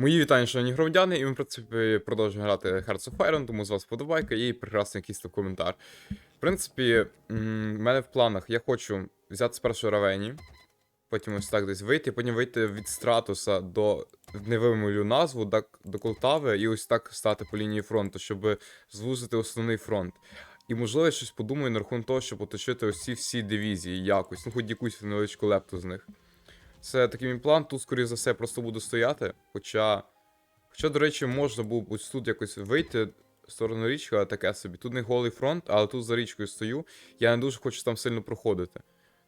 Мої вітання, шановні громадяни, і ми, в принципі, продовжуємо грати Hearts of Iron, тому з вас подобайка і прекрасний якийсь коментар. В принципі, в мене в планах я хочу взяти спершу Равені, потім ось так десь вийти, потім вийти від Стратуса до не вимовлю назву, так, до Колтави, і ось так стати по лінії фронту, щоб звузити основний фронт. І, можливо, я щось подумаю на рахунок того, щоб оточити ось ці всі дивізії якось, ну хоч якусь невеличку лепту з них. Це такий мій план. Тут, скоріше за все, просто буду стояти. Хоча, хоча, до речі, можна було б ось тут якось вийти в сторону річки, але таке собі. Тут не голий фронт, але тут за річкою стою. Я не дуже хочу там сильно проходити.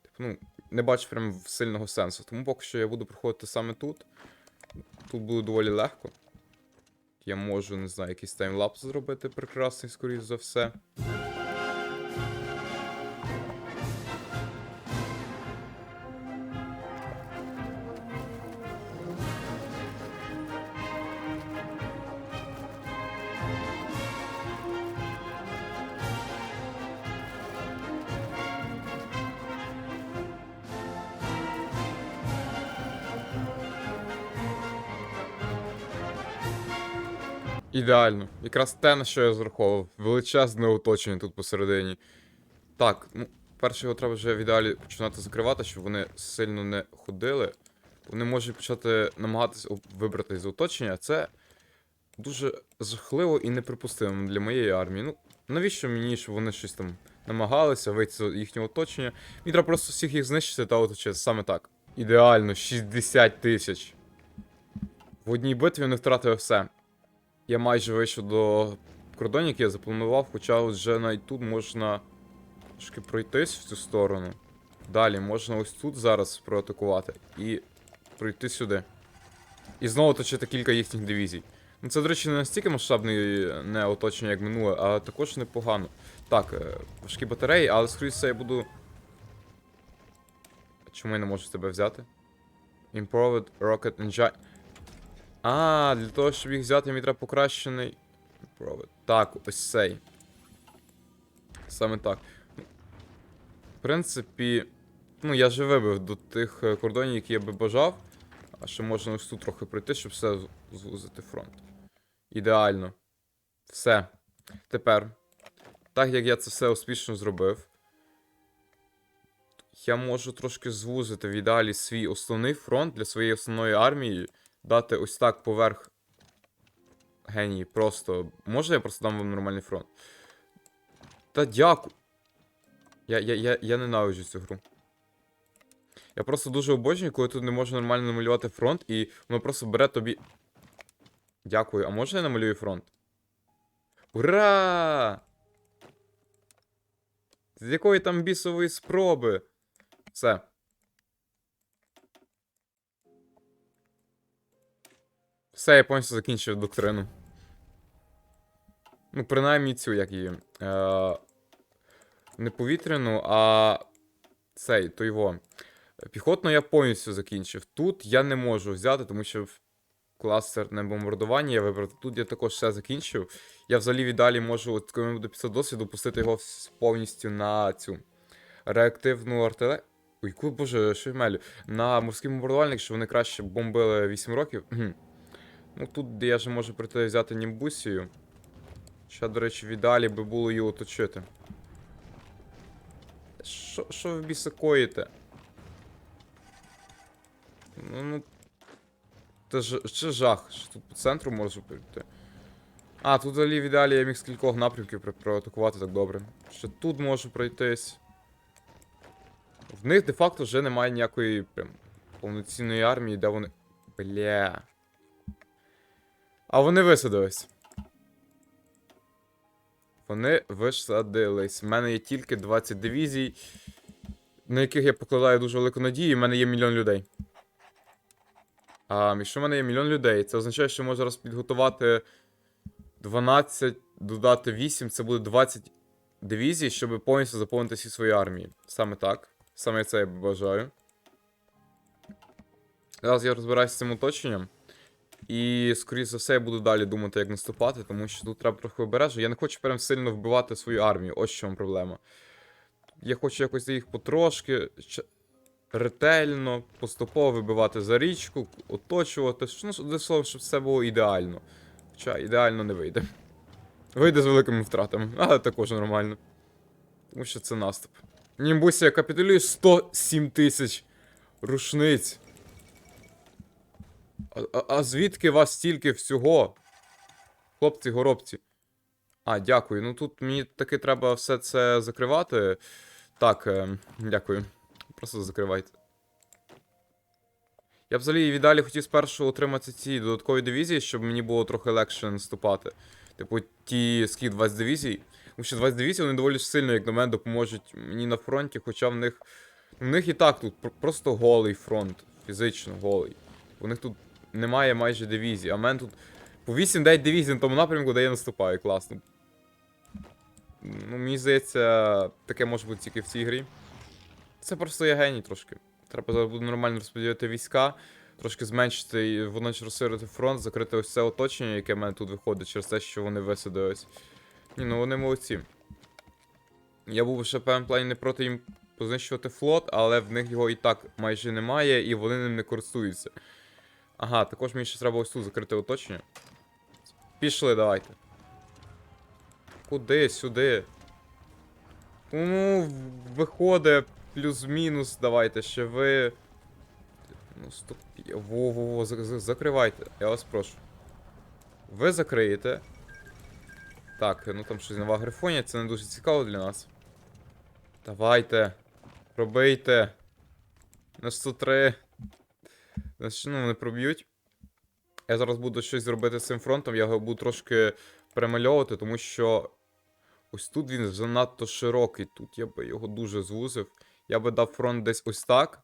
Типу, ну, не бачу прям сильного сенсу. Тому поки що я буду проходити саме тут. Тут буде доволі легко. Я можу, не знаю, якийсь таймлапс зробити прекрасний, скоріш за все. Ідеально. Якраз те, на що я зраховував. Величезне оточення тут посередині. Так, ну, перше його треба вже в ідеалі починати закривати, щоб вони сильно не ходили. Вони можуть почати намагатися вибрати з оточення. Це дуже жахливо і неприпустимо для моєї армії. Ну, навіщо мені, щоб вони щось там намагалися вийти з їхнього оточення? Мені треба просто всіх їх знищити та оточити. Саме так. Ідеально, 60 тисяч. В одній битві не втратив все. Я майже вийшов до кордонів, які я запланував, хоча вже навіть тут можна трошки пройтись в цю сторону. Далі можна ось тут зараз проатакувати і пройти сюди. І знову точити кілька їхніх дивізій. Ну це, до речі, не настільки масштабне не оточення, як минуле, а також непогано. Так, е, важкі батареї, але скоріше все я буду. Чому я не можу тебе взяти? Improved Rocket Engine. А, для того, щоб їх взяти, мені треба покращений. Провод. Так, ось цей. Саме так. В принципі, ну я вже вибив до тих е, кордонів, які я би бажав. А ще можна ось тут трохи пройти, щоб все звузити фронт. Ідеально. Все. Тепер, так як я це все успішно зробив, я можу трошки звузити в ідеалі свій основний фронт для своєї основної армії дати ось так поверх. Геній, просто. Може я просто дам вам нормальний фронт? Та дякую. Я, я, ненавиджу цю гру. Я просто дуже обожнюю, коли тут не можу нормально намалювати фронт, і воно просто бере тобі. Дякую. А може я намалюю фронт? Ура! З якої там бісової спроби? Все. Все, я повністю закінчив доктрину. Ну, принаймні цю, як її. Е, не повітряну, а цей, то його. Піхотну я повністю закінчив. Тут я не можу взяти, тому що кластерне бомбардування я вибрав. Тут я також все закінчив. Я взагалі віддалі можу, от коли буде після досвіду, пустити його повністю на цю реактивну артилерію. Ой, боже, що я мелю? На морський бомбардувальник, що вони краще бомбили 8 років. Ну тут я же можу прийти взяти німбусію. Ще, до речі, в би було її оточити. Що, що ви біса коїте? Ну, ну. Це, ж, жах, що тут по центру можу прийти. А, тут взагалі в ідеалі я міг з кількох напрямків проатакувати так добре. Що тут можу пройтись. В них де-факто вже немає ніякої прям повноцінної армії, де вони. Бля. А вони висадились. Вони висадились. У мене є тільки 20 дивізій, на яких я покладаю дуже велику надію, і в мене є мільйон людей. А якщо в мене є мільйон людей, це означає, що можу зараз підготувати 12, додати 8, це буде 20 дивізій, щоб повністю заповнити всі свої армії. Саме так. Саме це я бажаю. Зараз я розбираюся з цим оточенням. І, скоріше за все, я буду далі думати, як наступати, тому що тут треба трохи обережно. Я не хочу прям сильно вбивати свою армію. Ось в чому проблема. Я хочу якось їх потрошки. Ретельно, поступово вибивати за річку, оточувати. Ну, словом, щоб все було ідеально. Хоча ідеально не вийде. Вийде з великими втратами, але також нормально. Тому що це наступ. Німбусія капітулює 107 тисяч рушниць. А, а, звідки вас стільки всього? Хлопці, горобці. А, дякую. Ну тут мені таки треба все це закривати. Так, е, дякую. Просто закривайте. Я взагалі і віддалі хотів спершу отримати ці додаткові дивізії, щоб мені було трохи легше наступати. Типу, ті скільки 20 дивізій. Тому що 20 дивізій вони доволі сильно, як на мене, допоможуть мені на фронті, хоча в них. В них і так тут просто голий фронт. Фізично голий. У них тут немає майже дивізій, а в мене тут по 8-9 дивізій на тому напрямку, де я наступаю, класно. Ну, мені здається, таке може бути тільки в цій грі. Це просто я геній трошки. Треба зараз буде нормально розподілити війська, трошки зменшити і водночас розширити фронт, закрити ось це оточення, яке в мене тут виходить через те, що вони висадились. Ні, ну вони молодці. Я був ще певному плані не проти їм познищувати флот, але в них його і так майже немає, і вони ним не користуються. Ага, також мені ще треба ось тут закрити оточення. Пішли, давайте. Куди? Сюди. Ну, виходить, плюс-мінус, давайте ще ви. Ну, стоп. Во-во-во, за- за- закривайте, я вас прошу. Ви закриєте. Так, ну там щось нова грифонія, це не дуже цікаво для нас. Давайте. Пробийте. На 103. Значить, ну, вони проб'ють. Я зараз буду щось зробити з цим фронтом, я його буду трошки перемальовувати, тому що ось тут він занадто широкий. Тут я би його дуже звузив. Я би дав фронт десь ось так.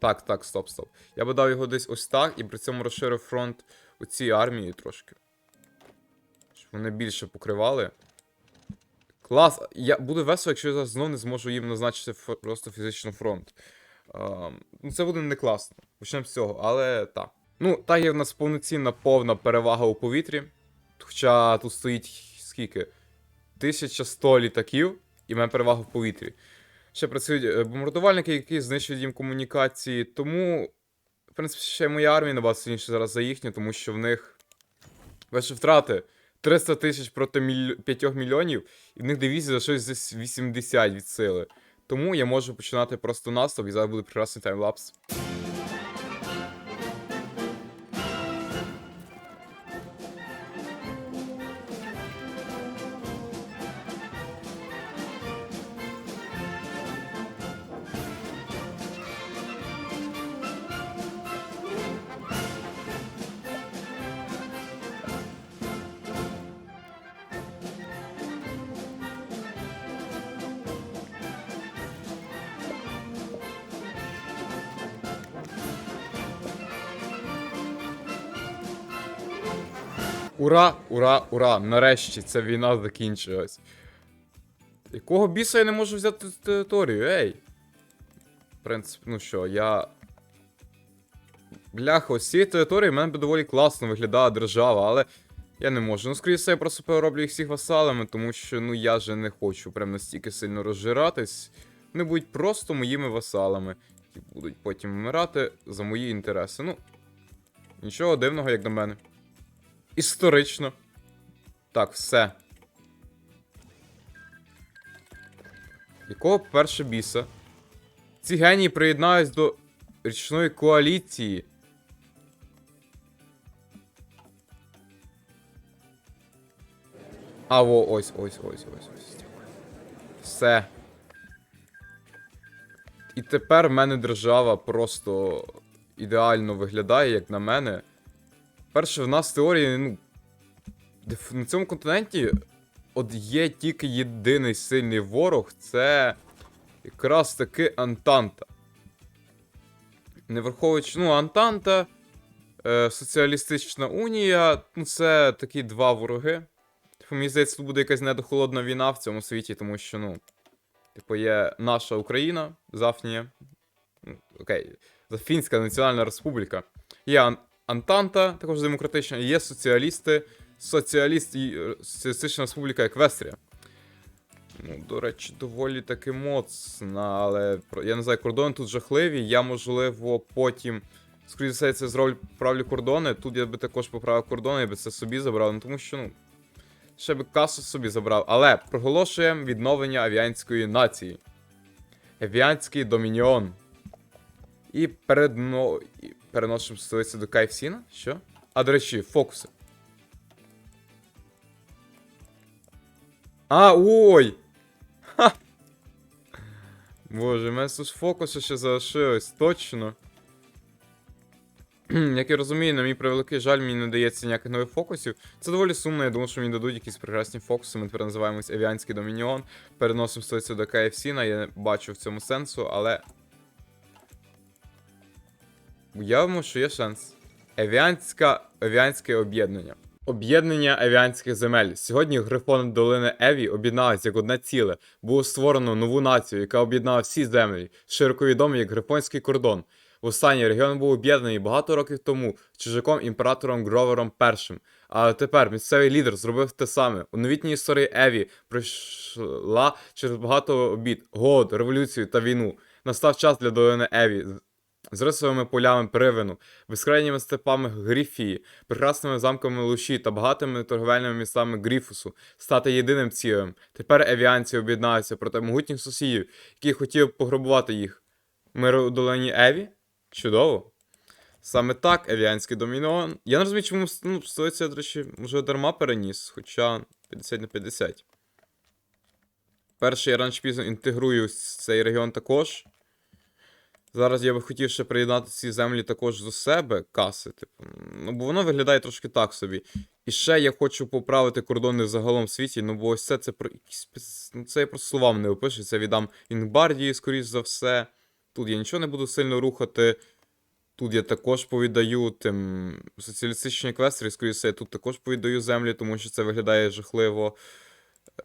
Так, так, стоп, стоп. Я би дав його десь ось так, і при цьому розширив фронт у цій армії трошки. Щоб вони більше покривали. Клас! Я буду весело, якщо я зараз знов не зможу їм назначити просто фізично фронт. Ну, це буде не класно. Почнемо з цього, але так. Ну, так є в нас повноцінна повна перевага у повітрі. Хоча тут стоїть скільки? 1100 літаків, і має перевагу в повітрі. Ще працюють е, бомбардувальники, які знищують їм комунікації. Тому, в принципі, ще моя армія набагато сильніше зараз за їхню, тому що в них ваші втрати 300 тисяч проти міль... 5 мільйонів, і в них дивізія за щось десь 80 від сили. Тому я можу починати просто наступ, і зараз буде прекрасний таймлапс. Ура, ура, ура! Нарешті ця війна закінчилась. Якого біса я не можу взяти територію, ей? В принципі, ну що, я. Бляха, ось цієї території в мене б доволі класно виглядала держава, але я не можу. Ну, скоріше, я просто перероблю їх всіх васалами, тому що ну я же не хочу прям настільки сильно розжиратись. Вони будуть просто моїми васалами, які будуть потім вмирати за мої інтереси. Ну, нічого дивного, як на мене. Історично. Так, все. Якого перше біса? Ці генії приєднаюсь до річної коаліції. А, во, ось, ось, ось, ось, ось. Все. І тепер в мене держава просто ідеально виглядає, як на мене. Перше, в нас в теорії, ну. На цьому континенті от є тільки єдиний сильний ворог, це якраз таки Антанта. Не враховуючи, ну, Антанта, е, Соціалістична Унія, ну, це такі два вороги. Типу, мені здається, тут буде якась недохолодна війна в цьому світі, тому що, ну. Типу, є наша Україна, Зафнія. Ну, Окей, Фінська Національна Республіка. Є Антанта, також демократична, є соціалісти, соціаліст і е, Соціалістична Республіка Еквестрія. Ну, до речі, доволі таки моцна, але я не знаю, кордони тут жахливі. Я, можливо, потім. Скоріше все, це зроблю правлю кордони. Тут я би також поправив кордони, я би це собі забрав, ну тому що, ну. Ще би касу собі забрав. Але проголошуємо відновлення авіанської нації. Авіанський домініон. І передно... переносимо столицю до Кайфсіна? Що? А, до речі, фокуси. А, ой! Ха! Боже, у мене тут фокуси ще залишилось, точно. Як я розумію, на мій превеликий жаль, мені не дається ніяких нових фокусів. Це доволі сумно, я думав, що мені дадуть якісь прекрасні фокуси. Ми тепер називаємось Авіанський Домініон. Переносимо столицю до KFC, я не бачу в цьому сенсу, але. Уявимо, що є шанс. Авіанська... Авіанське об'єднання. Об'єднання авіанських земель. Сьогодні грифони долини Еві об'єдналися як одне ціле. Було створено нову націю, яка об'єднала всі землі, широко відомі як Грифонський кордон. Востаннє регіон був об'єднаний багато років тому чужаком імператором Гровером І. Але тепер місцевий лідер зробив те саме. У новітній історії Еві пройшла через багато обід, голод, революцію та війну. Настав час для долини Еві. З- рисовими полями Привину, безкрайніми степами Гріфії, прекрасними замками Луші та багатими торговельними містами Гріфусу стати єдиним цілем. Тепер евіанці об'єднаються проти могутніх сусідів, які хотів пограбувати їх. Мир у долині Еві? Чудово. Саме так, Евіанський домініон. Я не розумію, чому ну, столиця, до речі, вже дарма переніс, хоча 50 на 50. Перший я раніше пізно інтегрую цей регіон також. Зараз я би хотів ще приєднати ці землі також до себе, каси, типу. Ну, бо воно виглядає трошки так собі. І ще я хочу поправити кордони загалом в світі, ну бо ось це, це про якісь. Ну, це я просто словами не опишу. Це віддам Інгбардії, скоріш за все. Тут я нічого не буду сильно рухати. Тут я також повіддаю тим соціалістичні еквестри, скоріше, все, я тут також повіддаю землі, тому що це виглядає жахливо.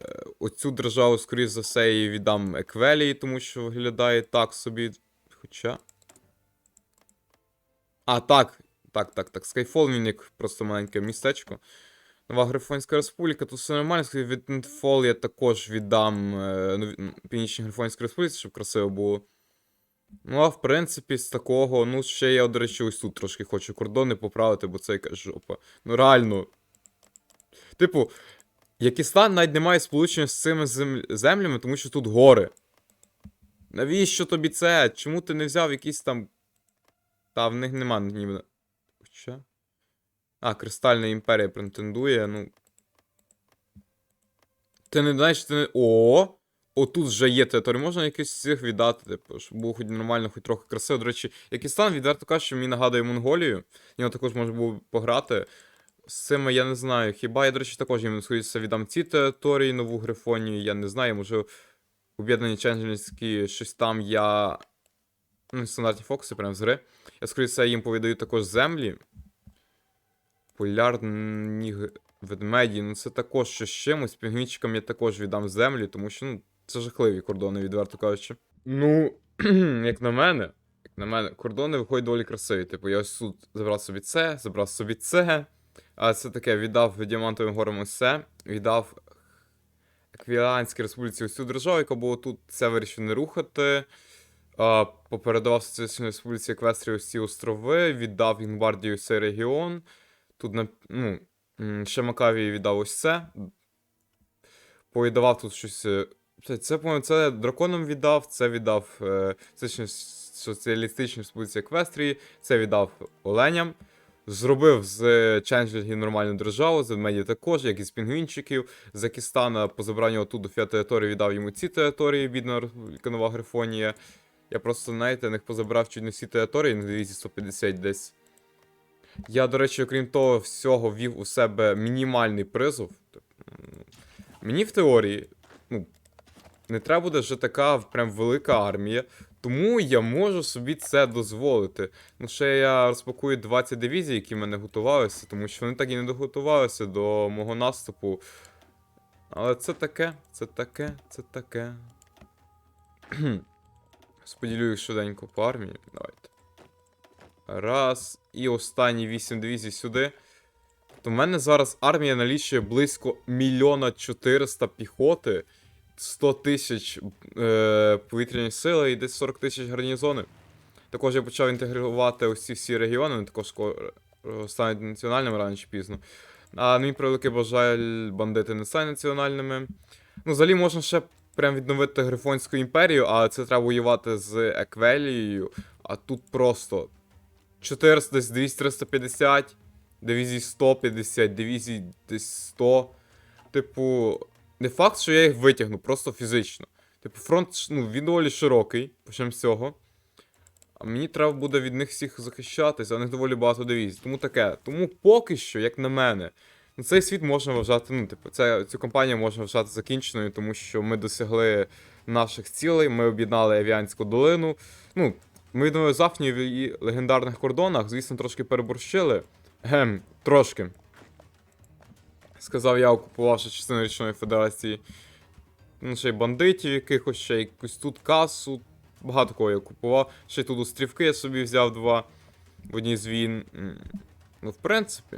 Е, Оцю державу, скоріш за все, я віддам Еквелії, тому що виглядає так собі. Хоча. А, так. Так, так, так. Skyfall він як просто маленьке містечко. Нова Грифонська Республіка, тут все нормально. Від Nightfall я також віддам нові- Північній Грифонській Республіці, щоб красиво було. Ну, а в принципі, з такого, ну, ще я, до речі, ось тут трошки хочу кордони поправити, бо це якась жопа. Ну, реально. Типу, Якістан навіть не має сполучення з цими землями, тому що тут гори. Навіщо тобі це? Чому ти не взяв якісь там. Та, в них нема ніби. Хоча. А, Кристальна імперія претендує, ну. Ти не знаєш, ти не. О! Отут вже є територія. Можна якийсь з цих віддати, типу, щоб було хоч нормально, хоч трохи красиво. До речі, Якістан відверто каже, що мені нагадує Монголію. Його також можна було пограти. З цими я не знаю. Хіба я, до речі, також їм скоріше віддам ці території, нову Грифонію, я не знаю, може об'єднані Ченджельські, щось там я. Ну, стандартні фокуси прямо з гри. Я, скоріше все, їм повідаю також землі. Полярні ведмеді, ну це також щось чимось. Пінгвінчикам я також віддам землі, тому що, ну, це жахливі кордони, відверто кажучи. Ну, як на мене, як на мене, кордони виходять доволі красиві. Типу, я ось тут забрав собі це, забрав собі це. А це таке, віддав Діамантовим горам це, віддав Еквіланській республіці цю державу, яка була тут, це вирішив не рухати. Попередавав Соціалістичній республіці Еквестрії ось ці острови, віддав Інгвардії ось цей регіон. Тут ну, ще Макавії віддав ось це. Повіддавав тут щось. е, Це, по-моєму, це драконам віддав, це віддав е, Соціалістичній- республіці Еквестрії, це віддав Оленям. Зробив з е, нормальну державу, з Меді також, як і з пінгвінчиків. З Акістана по забранню отут до території віддав йому ці території, бідна Нова Грифонія. Я просто, знаєте, них позабрав чуть не всі території на 250 десь. Я, до речі, окрім того всього, ввів у себе мінімальний призов. Мені в теорії, ну, не треба буде вже така прям велика армія, тому я можу собі це дозволити. Ну, ще я розпакую 20 дивізій, які в мене готувалися, тому що вони так і не доготувалися до мого наступу. Але це таке, це таке, це таке. Споділю їх швиденько по армії. Давайте. Раз. І останні 8 дивізій сюди. То в мене зараз армія налічує близько мільйона 400 піхоти 100 тисяч е, повітряні сили і десь 40 тисяч гарнізони. Також я почав інтегрувати ці всі регіони, вони також стануть національними рано чи пізно. А на мій превеликий бажаль, бандити не стануть національними. Ну, взагалі можна ще прям відновити Грифонську імперію, а це треба воювати з Еквелією. А тут просто 400, десь 200-350, дивізій 150, дивізій десь 100. Типу, не факт, що я їх витягну, просто фізично. Типу, фронт ну, він доволі широкий, почнемо з цього. А мені треба буде від них всіх захищатися, а них доволі багато дивізій. Тому таке. Тому поки що, як на мене, ну, цей світ можна вважати, ну, типу, це, цю кампанію можна вважати закінченою, тому що ми досягли наших цілей, ми об'єднали Авіанську долину. Ну, ми відновили Зафнію в її легендарних кордонах, звісно, трошки переборщили. Гем, трошки. Сказав я, окупувавши частину Річної Федерації. Ну, ще й бандитів якихось, ще якусь тут касу. Багато кого я купував. Ще й тут острівки я собі взяв два в одній з війн. Ну, в принципі.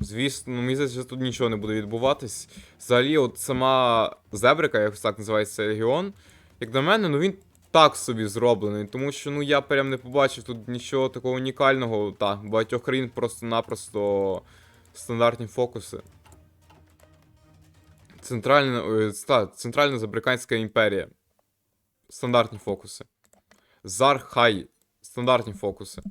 Звісно, ну, мені здається, тут нічого не буде відбуватись. Взагалі, от сама Зебрика, якось так називається регіон. Як на мене, ну він так собі зроблений, тому що ну я прям не побачив тут нічого такого унікального. Так, багатьох країн просто-напросто стандартні фокуси. Центральна, та, Центральна Забриканська імперія. Стандартні фокуси. Зархай. Стандартні фокуси.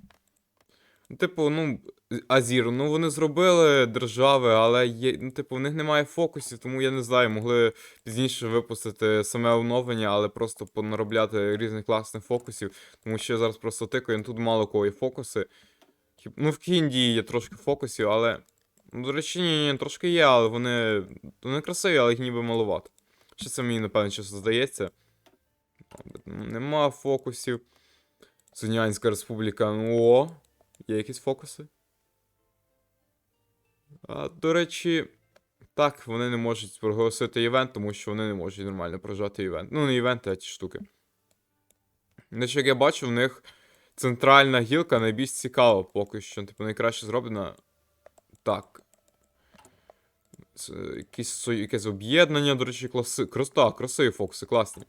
Ну, Типу, ну, Азір, ну вони зробили держави, але є, ну, типу, в них немає фокусів, тому я не знаю, могли пізніше випустити саме оновлення, але просто понаробляти різних класних фокусів, тому що я зараз просто тикаю, тут мало кого є фокуси. Ну, в Кіндії є трошки фокусів, але. Ну, до речі, ні, ні, трошки є, але вони. Вони красиві, але їх ніби маловато. Що це мені, напевно, часу здається. Ну, Нема фокусів. Сунянська республіка. Ну, о, є якісь фокуси. А, до речі, так, вони не можуть проголосити івент, тому що вони не можуть нормально прожати івент. Ну, не івенти, а ті штуки. Значить, як я бачу, в них центральна гілка найбільш цікава поки що. Типу, найкраще зроблена. Так. Це якісь, якесь об'єднання, до речі, класи... крас... так, красиві фокуси, класні.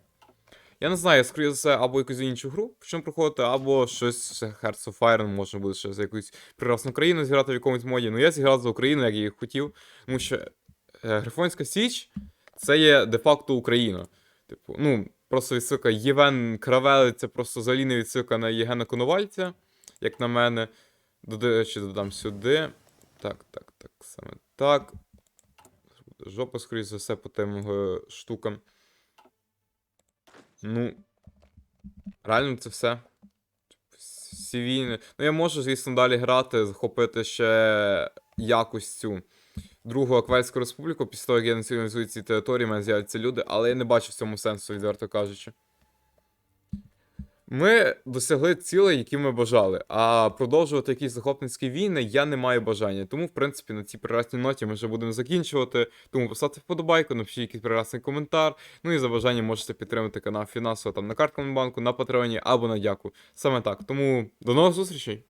Я не знаю, я скоріше за все, або якусь іншу гру почнемо проходити, або щось Hearts of Iron, можна буде ще за якусь прекрасну країну зіграти в якомусь моді. Ну я зіграв за Україну, як я і хотів. Тому що е, Грифонська Січ це є де-факто Україна. Типу, ну, просто відсилка Євен Кравели, це просто взагалі не відсилка на Євгена Коновальця, як на мене. До речі, додам сюди. Так, так, так, саме так. Жопа, скоріше за все, по тим е, штукам. Ну. Реально це все. Всі війни. Ну, я можу, звісно, далі грати, захопити ще якось цю Другу Аквельську республіку, після того, як я націоналізую ці території, мене з'являться люди, але я не бачу в цьому сенсу, відверто кажучи. Ми досягли цілей, які ми бажали, а продовжувати якісь захопницькі війни я не маю бажання. Тому, в принципі, на цій прекрасній ноті ми вже будемо закінчувати. Тому поставте вподобайку, напишіть якийсь прекрасний коментар. Ну і за бажанням можете підтримати канал фінансово там на картковому банку, на Патреоні або на дяку. Саме так. Тому до нових зустрічей!